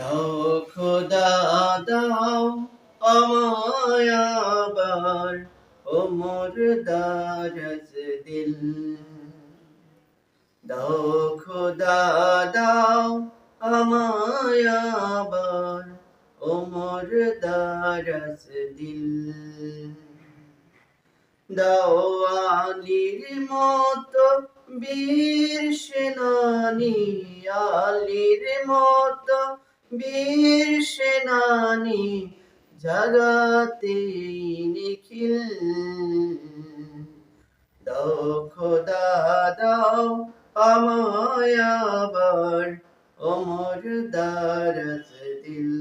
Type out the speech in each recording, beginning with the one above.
দাও খোদা, দাও আমায় আবার, ও মোর দারস দিল দাও খোদা, দাও আমায় আবার, ও মোর দারস দিল দাও আলীর মতো বীর সেনানি, আলীর মতো বীর সেনানি জাগাতে নিখিল। দাও খোদা দাও আমায় আবার অমর দারস দিল।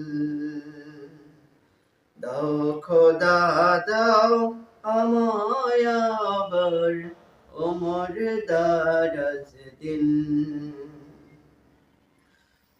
দাও খোদা দাও আমায় আবার অমর দারস দিল।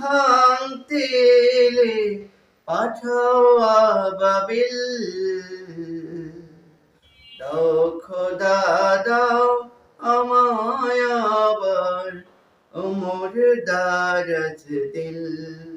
ভাঙতে পাঠাও আবাবিল। দাও খোদা দাও আমায় আবার ওমর দারজ দিল।